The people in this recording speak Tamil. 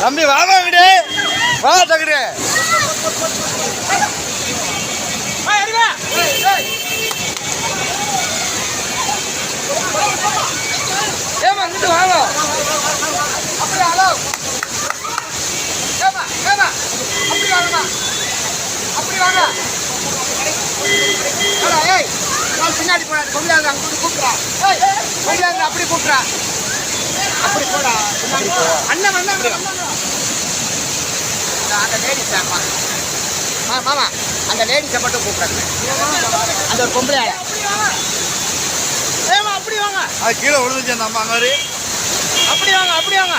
தம்பி வா இங்கிட்டு வா தகுடு. ஏமா இங்கிட்டு வாங்க. அப்படி ஹலோ? ஏமா ஏமா அப்படி வாங்கம்மா அப்படி வாங்க ஏடா, ஏய் நான் பின்னாடி போடா பொம்பளையாங்க அங்க கூப்பிட்றா. ஏய் பொம்பளையாங்க அப்படி கூப்பிட்றா. அப்படி போடா. அண்ணன் வந்தாங்க. அந்த- லேடிஸ் ஆ மாமா அந்த லேடிஸை மட்டும் கூப்பிடுறாங்க அந்த ஒரு பொம்பளையால ஏமா அப்படி வாங்க. அது கீழே விழுந்துச்சு அந்த அம்மா மாதிரி. அப்படி வாங்க அப்படி வாங்க.